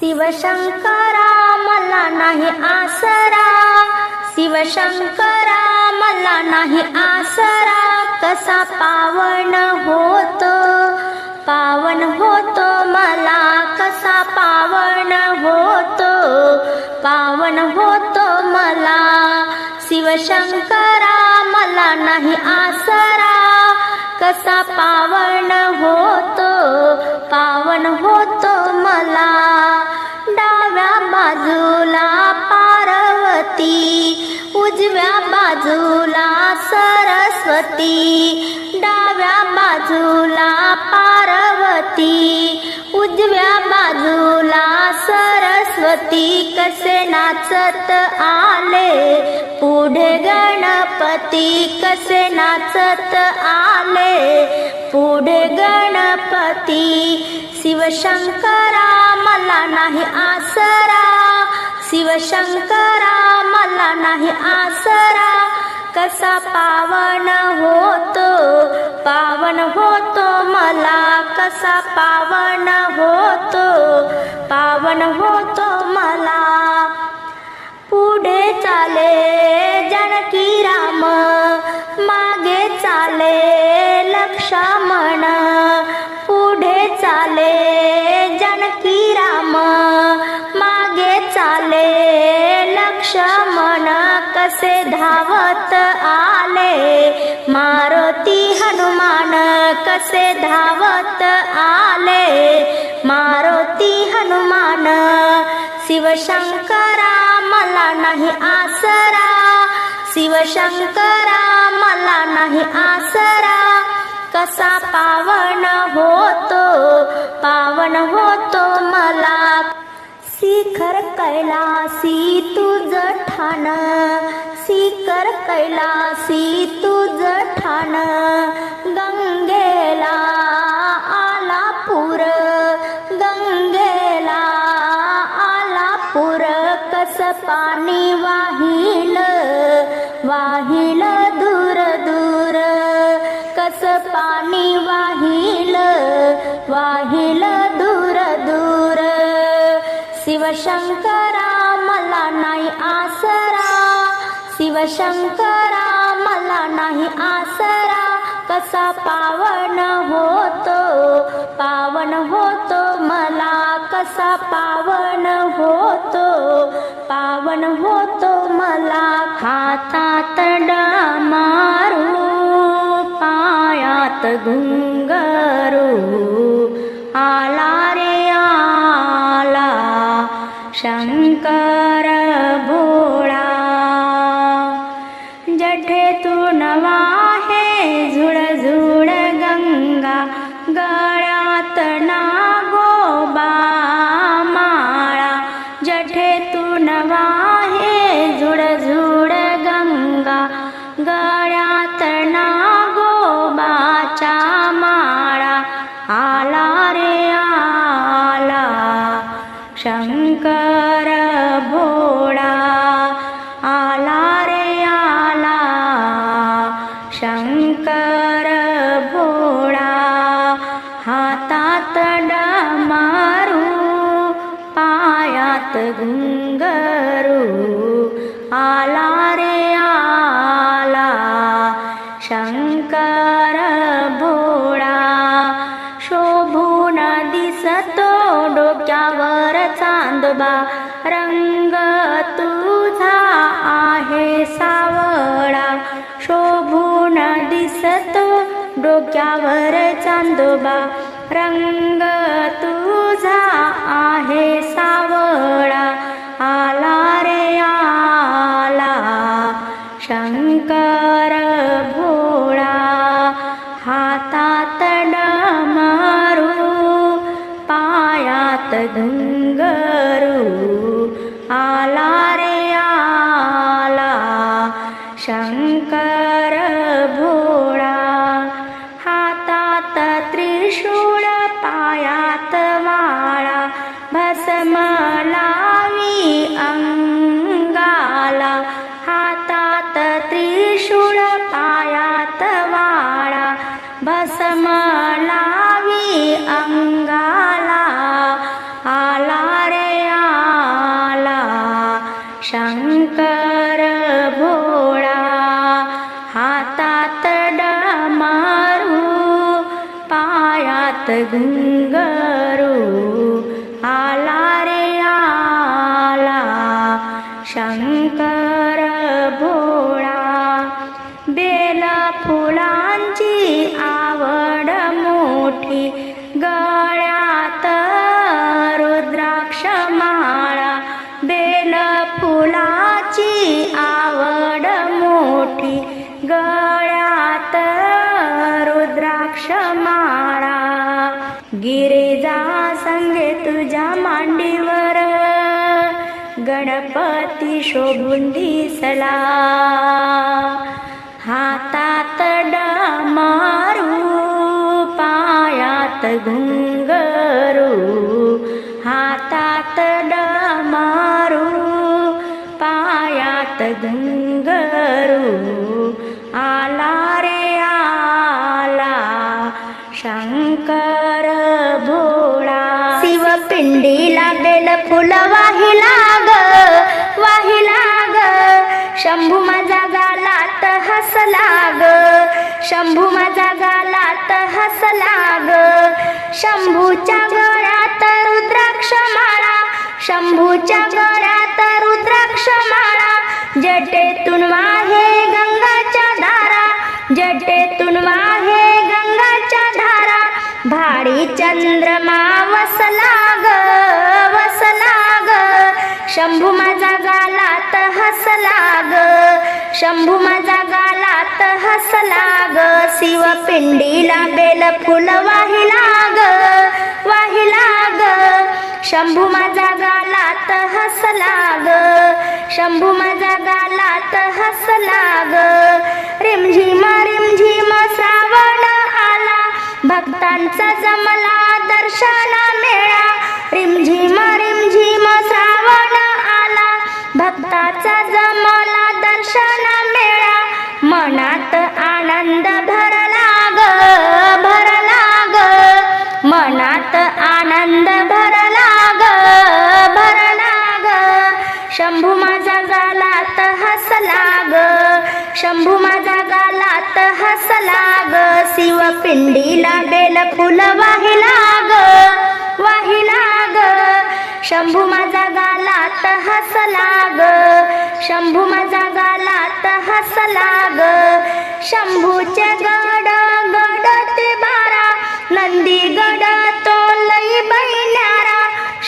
शिवशंकरा मला नाही आसरा. शिवशंकरा मला नाही आसरा. कसा पावन होतो? पावन होतो मला कसा पावन होतो? पावन होतो मला. शिवशंकरा मला नाही आसरा. कसा पावन होतो? पावन होतो मला. बाजूला पार्वती उजव्या बाजूला सरस्वती डाव्या बाजूला पार्वती उजव्या बाजूला सरस्वती. कसे नाचत आले पुढे गणपती कसे नाचत आले पुढे गणपती. शिवशंकरा मला नाही आसरा. शिवशंकरा मला नाही आसरा. कसा पावन होतो पावन होतो मला. कसा पावन होतो पावन होतो मला. पुढे चाले जानकी राम. मागे चाले लक्ष्मण पुढे चाले जनकी राम. मागे चाले लक्ष्मण कसे धावत आले मारुती हनुमान. कसे धावत आले मारुती हनुमान. शिवशंकरा मला नाही आसरा. शिवशंकरा मला नाही आसरा. कसा पावन होतो पावन होतो मला. शिखर कैलासी तुझ ठाण शिखर कैलासी तुझ ठाण. वाहिल दूर दूर. शिवशंकरा मला नाही आसरा. शिवशंकरा मला नाही आसरा. कसा पावन होतो पावन होतो. मला कसा पावन होतो पावन होतो. मला हातात मारू पायात घुंगरू. चांदोबा रंग तुझा आहे सावळा. शोभून दिसतो डोक्यावर चांदोबा. रंग तुझा आहे सावळा. आला रे आला. शंकर भोळा. हातात मारू पायात गंगा समालावी अंगा मोठी गळ्यात रुद्राक्ष माळा बेल फुलाची आवड मोठी. गळ्यात रुद्राक्ष माळा गिरिजा संगे तुझ्या मांडीवर. गणपती शोभून दिसला. पायात घुंगरू हातात डमारू पायात घुंगरू शंभू माझा गालात हसला ग. शंभूच्या गळ्यात रुद्राक्ष माळा. शंभूच्या गळ्यात रुद्राक्ष माळा. जटेतून वाहे गंगाच्या धारा. जटेतून वाहे गंगाच्या धारा. भाडी चंद्रमा वसला वसला ग. शंभू माझा गालात हसला ग शंभू माझा गालात हसला ग शिवपिंडीला बेल फुल वाहिला ग वाहिला ग शंभू माझा गालात हसला ग शंभू माझा गालात हसला ग रिमझिम रिमझिम श्रावण आला. भक्तांचा जमला दर्शना मेळा. रिमझिम रिमझिम श्रावण भक्ताचा जमला दर्शन मेळा. मनात आनंद भरला ग भरला ग. मनात आनंद भरला ग भरला ग. शंभू माझा गालात हसला ग. शंभू माझा गालात हसला ग. शिवपिंडीला बेल फुल वाहिला शंभू माझा गालात हसला ग शंभू माझा गालात हसला ग शंभूचे गड गड ते बारा. नंदी गड तो लई बैन्यारा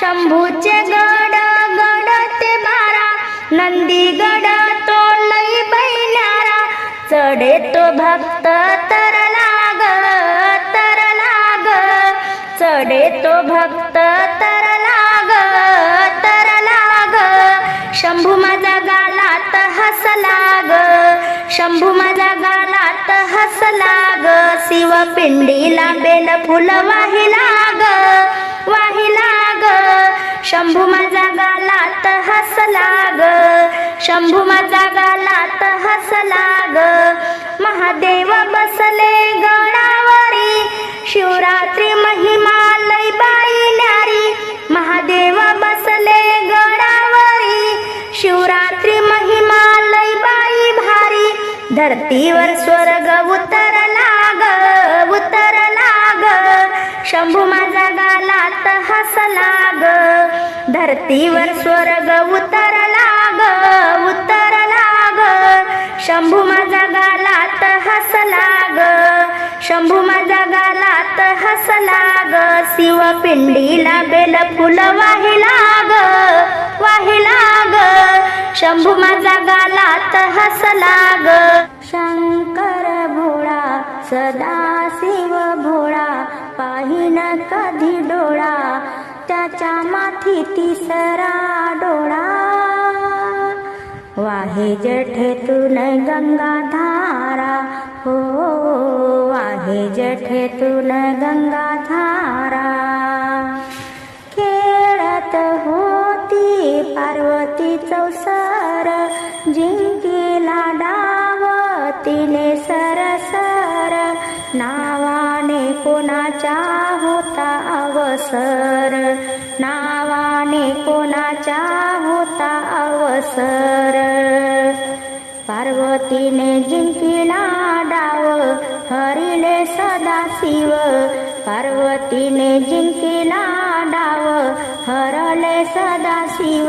शंभूचे गड गड ते बारा. नंदी गड तो लई बैन्यारा चढे तो भक्त तर लाग तर लाग. चढे तो भक्त हसला ग शंभू माझा गालात हसला ग शिव पिंडीला बेल फुल वाहिला ग वाहिला ग शंभू माझा गालात हसला ग शंभू माझा गालात हसला ग महादेव बसले गडावरी. शिवरात्री महिमा लय बाई न्यारी. महादेव बसले गडावरी. शिवरात्री धरतीवर स्वर्ग उतरला ग उतरला ग. शंभू माझा गालात हसला ग. धरतीवर स्वर्ग उतरला ग उतरला ग. शंभू माझा गालात हसला ग. शंभू माझा गालात हसला ग शिवपिंडीला बेल फुल वाहिला ग वाहिला ग शंभू माझा गालात हसला ग शंकर भोळा सदा शिव भोळा पाहिन कधी डोळा त्याच्या माथी तिसरा डोळा. वाहे जठेतून गंगा धारा हो वाहे जठेतून गंगा धारा खेळत होती पार्वती चौसर जिंकीला डाव तिने सरसर. नावाने कोणाच्या होता अवसर? नावाने कोणाच्या होता अवसर? पार्वतीने जिंकिला शिव पार्वतीने जिंकिला डाव हरले सदा शिव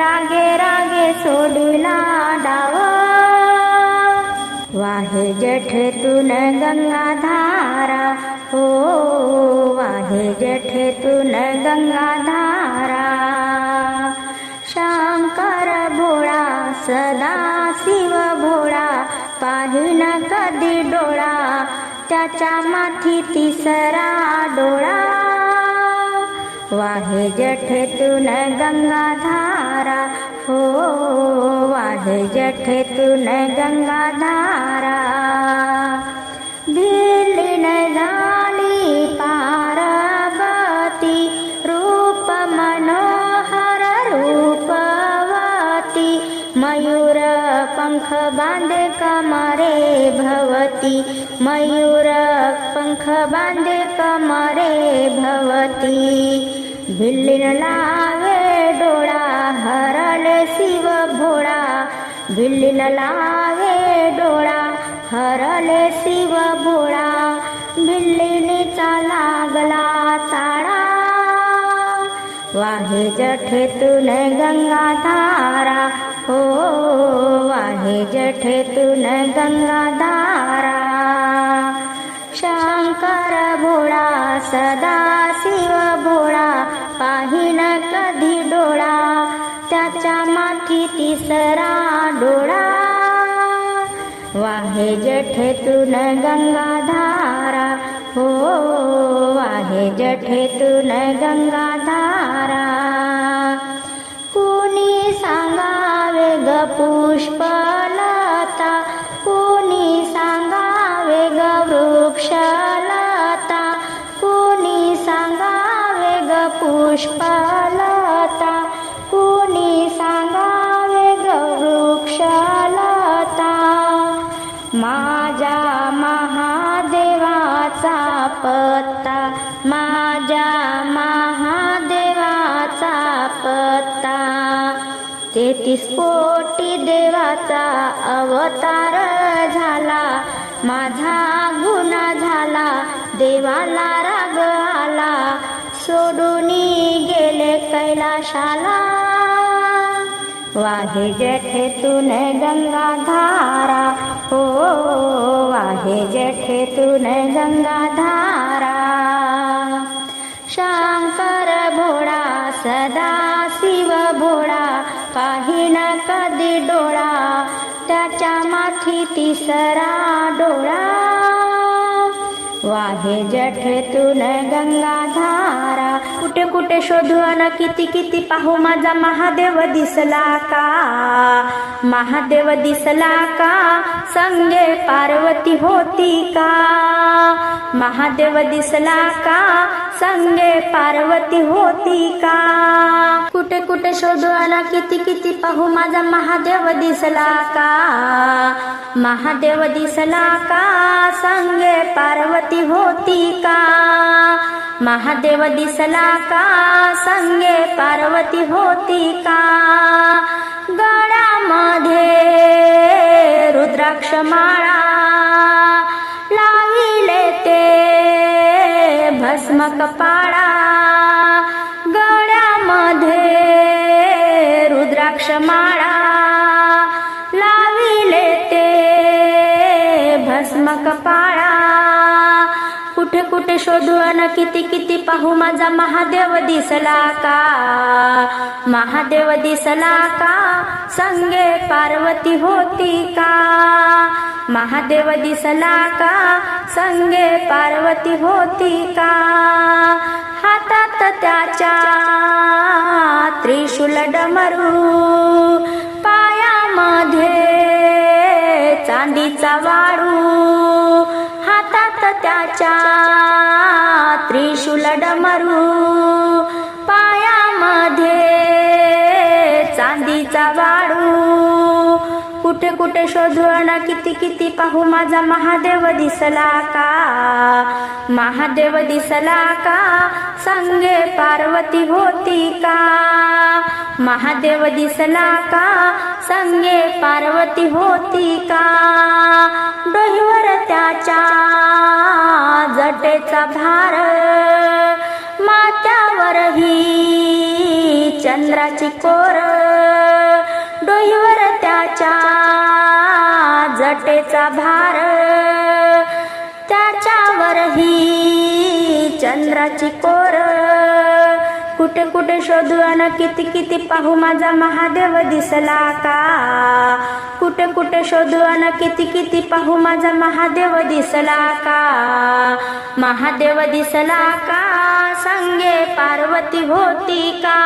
रागे रागे सोडिला डाव. वाहे जठेतून गंगाधारा हो वाहे जठेतून गंगाधारा. शंकर भोळा सदा शिव भोळा पाहिन त्याच्या माथी तिसरा डोळा. वाहे जठेतून गंगाधारा. हो वाहे जठेतून गंगाधारा. दिलीन झाली पार्वती रूप मनोहर रूपवती. मयूर पंख बांधे कमरे भवती. मयूर पंख बांधे कमरे भवती। भिल्लीन लावे डोळा हरल शिव भोळा। भिल्लीन लावे डोळा हरल शिव भोळा। भिल्लीनीचा लागला चाळा। वाहे जठेतून गंगाधारा हो वाहे जठेतून गंगाधारा भोळा सदा शिव भोळा पाहिन कधी डोळा त्याच्या माथी तिसरा डोळा. वाहे जठेतून गंगाधारा हो वाहे जठेतून गंगाधारा. अवतार झाला माझा गुन्हा झाला देवाला राग आला. सोडून गेले कैलाशाला. वाहे जठेतून गंगाधारा हो वाहे गंगा गंगाधारा शंकर भोळा सदा शिव भोळा पाहिन कधी डोळा. त्याच्या माथी तिसरा डोळा. वाहे जठेतून गंगाधारा कुठे कुठे शोधू अन किती किती पाहू माझा महादेव दिसला का महादेव दिसला का? संगे पार्वती होती का? महादेव दिसला का? संगे पार्वती होती का? कुठे कुठे शोधू आला? किती किती पाहू माझा महादेव दिसला का? महादेव दिसला का? संगे पार्वती होती का? महादेव दिसला का? संगे पार्वती होती का? माळा लाविले ते भस्म कपाळा. गळ्यामध्ये रुद्राक्ष माळा लाविले ते भस्म कपाळा. कुठे कुठे शोधू अन किती किती पाहू माझा महादेव दिसला का? महादेव दिसला का संगे पार्वती होती का महादेव दिसला का संगे पार्वती होती का हातात त्याच्या त्रिशूल डमरू पायामध्ये चांदीचा वाळू. हातात त्याच्या त्रिशूल डमरू मातीचा वाळू कुठे कुठे शोधू किती किती पाहू माझा महादेव दिसला का? महादेव दिसला का? संगे पार्वती होती का? महादेव दिसला का? संगे पार्वती होती का? डोहीवर त्याच्या जटेचा भार. मात्यावरही चंद्राची कोर. डोईवर त्याच्या जटेचा भार. त्याच्यावरही चंद्राची कोर. कुठे कुठे शोधू अन किती किती पाहू माझा महादेव दिसला का? कुठे कुठे शोधू अन किती किती पाहू माझा महादेव दिसला का? महादेव दिसला का? संगे पार्वती होती का?